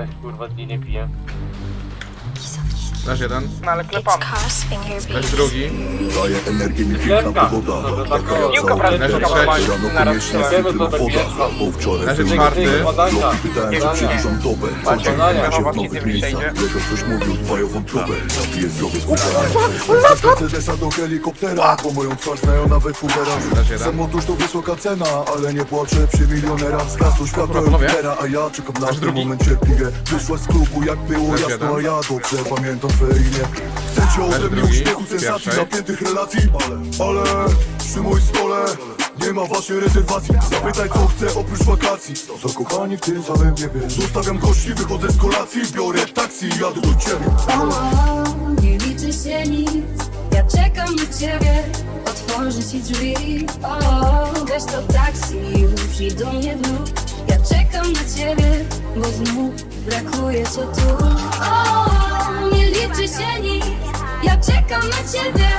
jeszcze kurwa dni nie piję. Leż jeden, No ale klepamy. beats. drugi, Daje energię mi piękna Piłka. pogoda Dobrze, Taka tak, Piłka prawie Leży rano trzeci. koniecznie Naraz sypie Wiemy, na to woda. Bo wczoraj Leży byłem czwarty. na. Bloki pytałem, Badania. przyjrzą dobę Co Macie, badania. się w nowych miejscach. Legio coś mówił, dbają wątrobę Zapiję zdrowie z Z Mercedesa do helikoptera Po moją twarz znają nawet Hoovera Leż jeden. Sam otóż to wysoka cena Ale nie płaczę przy milionerach Z kasu światła Dobra, panowie. Jupitera A ja czekam na Leż ten drugi. moment cierpliwie Wyszła z klubu jak było Leż jasno jeden. A ja dobrze pamiętam twoje imię. Chcecie ode mnie uśmiechu, sensacji Pierwszej. Napiętych relacji Ale, ale przy moim stole nie ma waszej rezerwacji. Zapytaj co chcę oprócz wakacji. Zakochani w tym samym niebie. Zostawiam gości, wychodzę z kolacji Biorę taksi i jadę do ciebie. O, nie liczy się nic. Ja czekam na ciebie. Otworzę ci drzwi. O, weź to taksi Już i do mnie wróć. Ja czekam na ciebie Bo znów brakuje cię tu. O, nic Ja czekam na ciebie